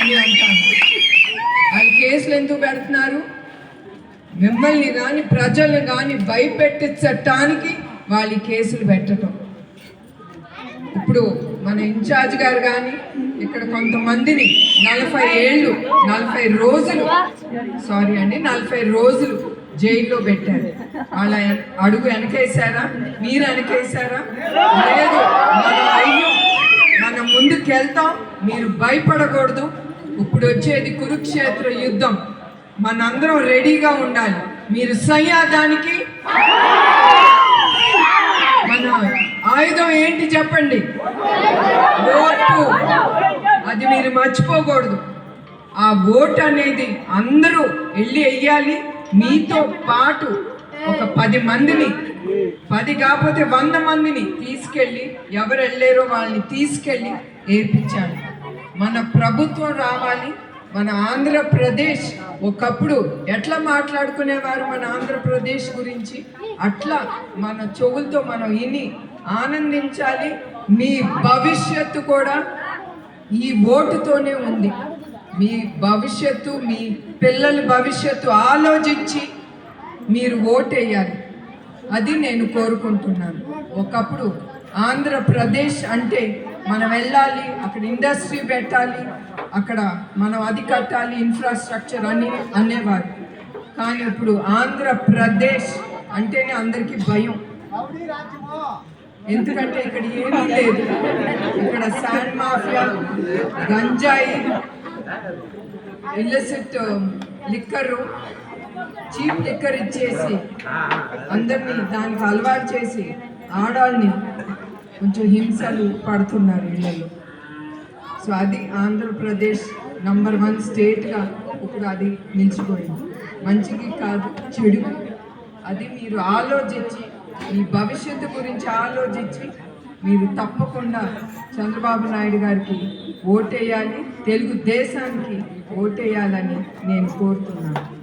అని అంటాను. వాళ్ళు కేసులు ఎందుకు పెడుతున్నారు? మిమ్మల్ని కానీ ప్రజల్ని కానీ భయపెట్టించటానికి వాళ్ళు కేసులు పెట్టడం ఇప్పుడు మన ఇన్ఛార్జ్ గారు కానీ ఇక్కడ కొంతమందిని నలభై ఏళ్ళు నలభై రోజులు సారీ అండి నలభై రోజులు జైల్లో పెట్టారు. వాళ్ళ అడుగు వెనకేసారా మీరు వెనకేసారా లేదు మన అయ్యో ముందుకు వెళ్తాం మీరు భయపడకూడదు. ఇప్పుడు వచ్చేది కురుక్షేత్ర యుద్ధం. మనందరం రెడీగా ఉండాలి. మీరు సయ్యాదానికి మన ఆయుధం ఏంటి చెప్పండి? ఓటు. అది మీరు మర్చిపోకూడదు. ఆ ఓటు అనేది అందరూ వెళ్ళి వెయ్యాలి. మీతో పాటు ఒక పది మందిని పది కాకపోతే వంద మందిని తీసుకెళ్ళి ఎవరు వెళ్ళారో వాళ్ళని తీసుకెళ్ళి ఏర్పించాడు. మన ప్రభుత్వం రావాలి మన ఆంధ్రప్రదేశ్ ఒకప్పుడు ఎట్లా మాట్లాడుకునేవారు మన ఆంధ్రప్రదేశ్ గురించి? అట్లా మన చెవులతో మనం విని ఆనందించాలి. మీ భవిష్యత్తు కూడా ఈ ఓటుతోనే ఉంది. మీ భవిష్యత్తు మీ పిల్లల భవిష్యత్తు ఆలోచించి మీరు ఓటేయాలి. అది నేను కోరుకుంటున్నాను. ఒకప్పుడు ఆంధ్రప్రదేశ్ అంటే మనం వెళ్ళాలి అక్కడ ఇండస్ట్రీ పెట్టాలి అక్కడ మనం అది కట్టాలి ఇన్ఫ్రాస్ట్రక్చర్ అని అనేవారు. కానీ ఇప్పుడు ఆంధ్రప్రదేశ్ అంటేనే అందరికీ భయం. ఎందుకంటే ఇక్కడ ఏమీ లేదు. ఇక్కడ శాండ్ మాఫియా గంజాయి ఇల్లసిట్ లిక్కరు చీప్ లిక్కర్ ఇచ్చేసి అందరినీ దానికి అలవాటు చేసి ఆడాల్ని కొంచెం హింసలు పడుతున్నారు ఇళ్ళలో సో అది ఆంధ్రప్రదేశ్ నంబర్ వన్ స్టేట్గా ఇప్పుడు అది నిలిచిపోయింది. మంచికి కాదు చెడు. అది మీరు ఆలోచించి మీ భవిష్యత్తు గురించి ఆలోచించి మీరు తప్పకుండా చంద్రబాబు నాయుడు గారికి ఓటేయాలి తెలుగుదేశానికి ఓటేయాలని నేను కోరుతున్నాను.